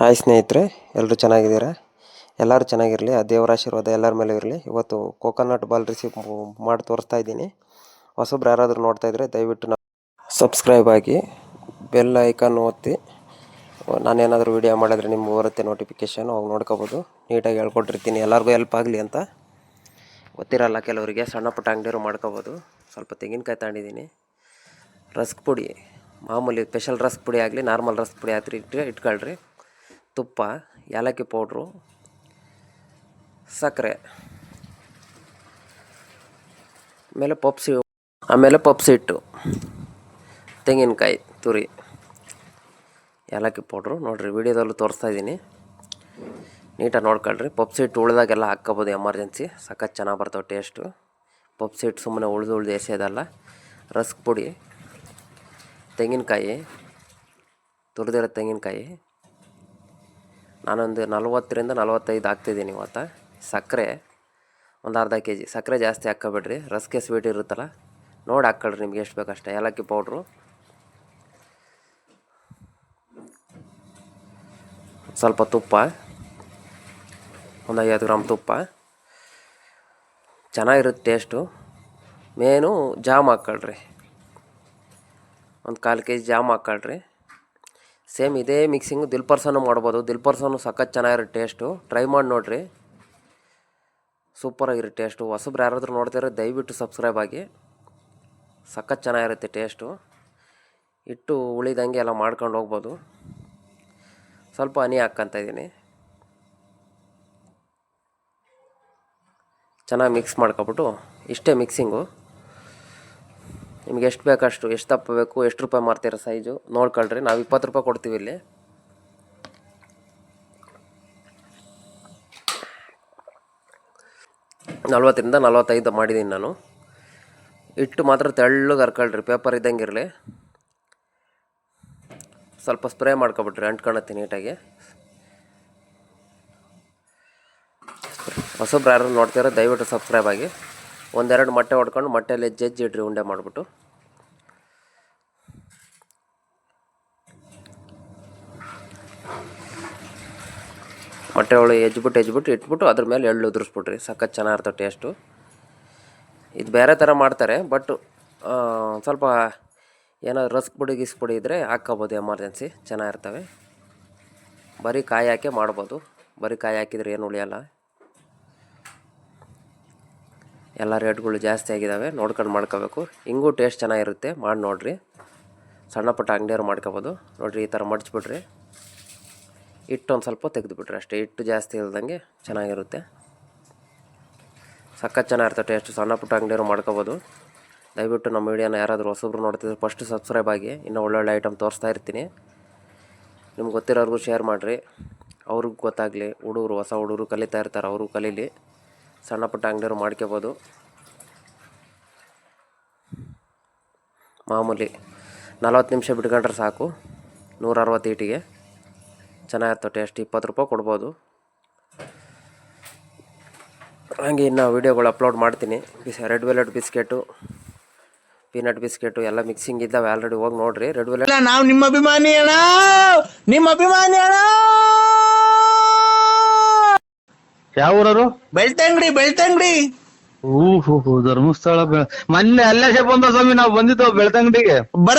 Hi ಸ್ನೇಹಿತರೆ ಎಲ್ಲರೂ ಚೆನ್ನಾಗಿದ್ದೀರಾ? ಎಲ್ಲರೂ ಚೆನ್ನಾಗಿರಲಿ, ಆ ದೇವರ ಆಶೀರ್ವಾದ ಎಲ್ಲರ ಮೇಲೆ ಇರಲಿ. ಇವತ್ತು ಕೋಕೋನಟ್ ಬಾಲ್ ರಿಸೀವ್ ಮಾಡಿ ತೋರಿಸ್ತಾ ಇದ್ದೀನಿ. ಹೊಸಬ್ರು ಯಾರಾದರೂ ನೋಡ್ತಾ ಇದ್ದರೆ ದಯವಿಟ್ಟು ನಾವು ಸಬ್ಸ್ಕ್ರೈಬ್ ಆಗಿ ಬೆಲ್ ಐಕಾನ್ ಒತ್ತಿ. ನಾನೇನಾದರೂ ವೀಡಿಯೋ ಮಾಡಿದ್ರೆ ನಿಮ್ಗೆ ಬರುತ್ತೆ ನೋಟಿಫಿಕೇಶನ್ ಅವಾಗ ನೋಡ್ಕೋಬೋದು. ನೀಟಾಗಿ ಹೇಳ್ಕೊಟ್ಟಿರ್ತೀನಿ. ಎಲ್ಲರಿಗೂ ಹೆಲ್ಪ್ ಆಗಲಿ ಅಂತ. ಗೊತ್ತಿರಲ್ಲ, ಕೆಲವರಿಗೆ ಸಣ್ಣ ಪುಟ್ಟ ಅಂಗಡಿಯವರು ಮಾಡ್ಕೋಬೋದು. ಸ್ವಲ್ಪ ತೆಂಗಿನಕಾಯಿ ತಗೊಂಡಿದ್ದೀನಿ. ರಸ್ಕ್ ಪುಡಿ, ಮಾಮೂಲಿ ಸ್ಪೆಷಲ್ ರಸ್ಕ್ ಪುಡಿ ಆಗಲಿ ನಾರ್ಮಲ್ ರಸ್ಕ್ ಪುಡಿ ಆದರೆ ಇಟ್ಟು ಇಟ್ಕೊಳ್ರಿ. ತುಪ್ಪ, ಏಲಕ್ಕಿ ಪೌಡ್ರು, ಸಕ್ಕರೆ, ಆಮೇಲೆ ಪಪ್ಸಿ ಆಮೇಲೆ ಪಪ್ಸಿ ಹಿಟ್ಟು, ತೆಂಗಿನಕಾಯಿ ತುರಿ, ಏಲಕ್ಕಿ ಪೌಡ್ರು. ನೋಡಿರಿ, ವಿಡಿಯೋದಲ್ಲೂ ತೋರಿಸ್ತಾ ಇದ್ದೀನಿ. ನೀಟಾಗಿ ನೋಡ್ಕೊಳ್ರಿ. ಪಪ್ಸಿ ಹಿಟ್ಟು ಉಳ್ದಾಗೆಲ್ಲ ಹಾಕ್ಕೋಬೋದು ಎಮರ್ಜೆನ್ಸಿ. ಸಖತ್ ಚೆನ್ನಾಗಿ ಬರ್ತಾವೆ ಟೇಸ್ಟು. ಪಪ್ಸಿ ಹಿಟ್ಟು ಸುಮ್ಮನೆ ಉಳಿದು ಉಳ್ದು ಎಸೆಯೋದಲ್ಲ ರಸ್ಕ್ ಪುಡಿ, ತೆಂಗಿನಕಾಯಿ, ತುರಿದಿರೋ ತೆಂಗಿನಕಾಯಿ ನಾನೊಂದು ನಲ್ವತ್ತರಿಂದ ನಲ್ವತ್ತೈದು ಹಾಕ್ತಿದ್ದೀನಿ ಇವತ್ತು ಸಕ್ಕರೆ, ಒಂದು ಅರ್ಧ ಕೆ ಜಿ ಸಕ್ಕರೆ ಜಾಸ್ತಿ ಹಾಕ್ಕೊಬೇಡ್ರಿ. ರಸ್ಕೆ ಸ್ವೀಟ್ ಇರುತ್ತಲ್ಲ, ನೋಡಿ ಹಾಕ್ಕೊಳ್ರಿ ನಿಮ್ಗೆ ಎಷ್ಟು ಬೇಕಷ್ಟೇ. ಏಲಕ್ಕಿ ಪೌಡ್ರು. ಸ್ವಲ್ಪ ತುಪ್ಪ, ಒಂದು ಐವತ್ತು ಗ್ರಾಮ್ ತುಪ್ಪ. ಚೆನ್ನಾಗಿರುತ್ತೆ ಟೇಸ್ಟು ಮೇನು ಜಾಮ್ ಹಾಕ್ಕೊಳ್ರಿ. ಒಂದು ಕಾಲು ಕೆ ಜಿ ಜಾಮ್ ಹಾಕ್ಕೊಳ್ರಿ. ಸೇಮ್ ಇದೇ ಮಿಕ್ಸಿಂಗು ದಿಲ್ ಪರ್ಸನು ಮಾಡ್ಬೋದು. ದಿಲ್ ಪರ್ಸನು ಸಖತ್ ಚೆನ್ನಾಗಿರೋ ಟೇಸ್ಟು ಟ್ರೈ ಮಾಡಿ ನೋಡಿರಿ. ಸೂಪರಾಗಿರೋ ಟೇಸ್ಟು ಹೊಸಬ್ರು ಯಾರಾದರೂ ನೋಡ್ತಿರೋ ದಯವಿಟ್ಟು ಸಬ್ಸ್ಕ್ರೈಬ್ ಆಗಿ. ಸಖತ್ ಚೆನ್ನಾಗಿರುತ್ತೆ ಟೇಸ್ಟು ಇಟ್ಟು ಉಳಿದಂಗೆ ಎಲ್ಲ ಮಾಡ್ಕೊಂಡು ಹೋಗ್ಬೋದು. ಸ್ವಲ್ಪ ಹನಿ ಹಾಕ್ಕಂತ ಇದ್ದೀನಿ. ಚೆನ್ನಾಗಿ ಮಿಕ್ಸ್ ಮಾಡ್ಕೊಬಿಟ್ಟು ಇಷ್ಟೇ ಮಿಕ್ಸಿಂಗು ನಿಮ್ಗೆ ಎಷ್ಟು ಬೇಕಷ್ಟು, ಎಷ್ಟು ದಪ್ಪ ಬೇಕು, ಎಷ್ಟು ರೂಪಾಯಿ ಮಾರ್ತೀರ ಸೈಜು, ನೋಡ್ಕೊಳ್ರಿ. ನಾವು ಇಪ್ಪತ್ತು ರೂಪಾಯಿ ಕೊಡ್ತೀವಿ ಇಲ್ಲಿ. ನಲ್ವತ್ತರಿಂದ ನಲ್ವತ್ತೈದು ಮಾಡಿದ್ದೀನಿ ನಾನು. ಇಟ್ಟು ಮಾತ್ರ ತೆಳ್ಳಗೆ ಹರ್ಕೊಳ್ರಿ, ಪೇಪರ್ ಇದ್ದಂಗೆ ಇರಲಿ. ಸ್ವಲ್ಪ ಸ್ಪ್ರೇ ಮಾಡ್ಕೊಬಿಟ್ರಿ ಅಂಟ್ಕೊಳತ್ತೆ ನೀಟಾಗಿ. ಹೊಸಬ್ರು ಯಾರು ನೋಡ್ತೀರ ದಯವಿಟ್ಟು ಸಬ್ಸ್ಕ್ರೈಬ್ ಆಗಿ. ಒಂದೆರಡು ಮೊಟ್ಟೆ ಹೊಡ್ಕೊಂಡು ಮೊಟ್ಟೆಯಲ್ಲಿ ಜಜ್ಜಿ ಇಡ್ರಿ ಉಂಡೆ ಮಾಡಿಬಿಟ್ಟು. ಮೊಟ್ಟೆ ಒಳಗೆ ಎಜ್ಬಿಟ್ಟು ಎಜ್ಬಿಟ್ಟು ಇಟ್ಬಿಟ್ಟು ಅದ್ರ ಮೇಲೆ ಎಳ್ಳು ಉದುರಿಸ್ಬಿಟ್ರಿ ಸಖತ್ ಚೆನ್ನಾಗಿರ್ತವೆ ಟೇಸ್ಟು ಇದು ಬೇರೆ ಥರ ಮಾಡ್ತಾರೆ ಬಟ್ ಸ್ವಲ್ಪ ಏನಾದ್ರು ರಸ್ಕ್ ಪುಡಿ ಗಿಸ್ ಪುಡಿ ಇದ್ದರೆ ಹಾಕ್ಕೋಬೋದು ಎಮರ್ಜೆನ್ಸಿ. ಚೆನ್ನಾಗಿರ್ತವೆ. ಬರೀ ಕಾಯಿ ಹಾಕಿ ಮಾಡ್ಬೋದು. ಬರೀ ಕಾಯಿ ಹಾಕಿದ್ರೆ ಏನು ಉಳಿಯಲ್ಲ. ಎಲ್ಲ ರೇಟ್ಗಳು ಜಾಸ್ತಿ ಆಗಿದ್ದಾವೆ, ನೋಡ್ಕೊಂಡು ಮಾಡ್ಕೋಬೇಕು. ಹಿಂಗೂ ಟೇಸ್ಟ್ ಚೆನ್ನಾಗಿರುತ್ತೆ, ಮಾಡಿ ನೋಡಿರಿ. ಸಣ್ಣ ಪುಟ್ಟ ಅಂಗಡಿಯವ್ರು ಮಾಡ್ಕೋಬೋದು. ನೋಡಿರಿ, ಈ ಥರ ಮಡಚ್ಬಿಟ್ರಿ ಹಿಟ್ಟು ಒಂದು ಸ್ವಲ್ಪ ತೆಗೆದುಬಿಟ್ರಿ ಅಷ್ಟೇ. ಹಿಟ್ಟು ಜಾಸ್ತಿ ಇಲ್ದಂಗೆ ಚೆನ್ನಾಗಿರುತ್ತೆ. ಸಖತ್ ಚೆನ್ನಾಗಿರುತ್ತೆ ಟೇಸ್ಟ್ ಸಣ್ಣ ಪುಟ್ಟ ಅಂಗಡಿಯವ್ರು ಮಾಡ್ಕೋಬೋದು. ದಯವಿಟ್ಟು ನಮ್ಮ ವೀಡಿಯೋನ ಯಾರಾದರೂ ಹೊಸಬ್ರು ನೋಡ್ತಿದ್ರೆ ಫಸ್ಟ್ ಸಬ್ಸ್ಕ್ರೈಬ್ ಆಗಿ. ಇನ್ನೂ ಒಳ್ಳೊಳ್ಳೆ ಐಟಮ್ ತೋರಿಸ್ತಾ ಇರ್ತೀನಿ. ನಿಮ್ಗೆ ಗೊತ್ತಿರೋರ್ಗೂ ಶೇರ್ ಮಾಡಿರಿ. ಅವ್ರಿಗೂ ಗೊತ್ತಾಗಲಿ, ಹುಡುಗರು, ಹೊಸ ಹುಡುಗರು ಕಲಿತಾ ಇರ್ತಾರೆ, ಅವರು ಕಲೀಲಿ. ಸಣ್ಣ ಪುಟ್ಟ ಅಂಗಡಿಯವ್ರು ಮಾಡ್ಕೋಬೋದು. ಮಾಮೂಲಿ ನಲ್ವತ್ತು ನಿಮಿಷ ಬಿಟ್ಕೊಂಡ್ರೆ ಸಾಕು. ನೂರ ಅರವತ್ತು ಈಟಿಗೆ. ಚೆನ್ನಾಗಿರ್ತವೆ ಟೇಸ್ಟ್, ಇಪ್ಪತ್ತು ರೂಪಾಯಿ ಕೊಡ್ಬೋದು. ಹಾಗೆ ಇನ್ನು ವೀಡಿಯೋಗಳು ಅಪ್ಲೋಡ್ ಮಾಡ್ತೀನಿ. ಬಿಸ್ red velvet biscuit, peanut biscuit ಎಲ್ಲ ಮಿಕ್ಸಿಂಗ್ ಇದ್ದಾವೆ ಆಲ್ರೆಡಿ ಹೋಗಿ ನೋಡ್ರಿ. ರೆಡ್ ವೆಲೆಟ್ ನಾವು ನಿಮ್ಮ ಅಭಿಮಾನಿ ಅಣ್ಣ ನಿಮ್ಮ ಅಭಿಮಾನಿ ಅಣ್ಣ ಯಾವ ಊರವರು ಬೆಳ್ತಂಗಡಿ ಬೆಳ್ತಂಗಡಿ. ಊಹು ಧರ್ಮಸ್ಥಳ ಮೊನ್ನೆ ಅಲ್ಲೇ ಬಂದ ಸ್ವಾಮಿ ನಾವು ಬಂದಿದ್ದೋ ಬೆಳ್ತಂಗಡಿಗೆ? ಬರ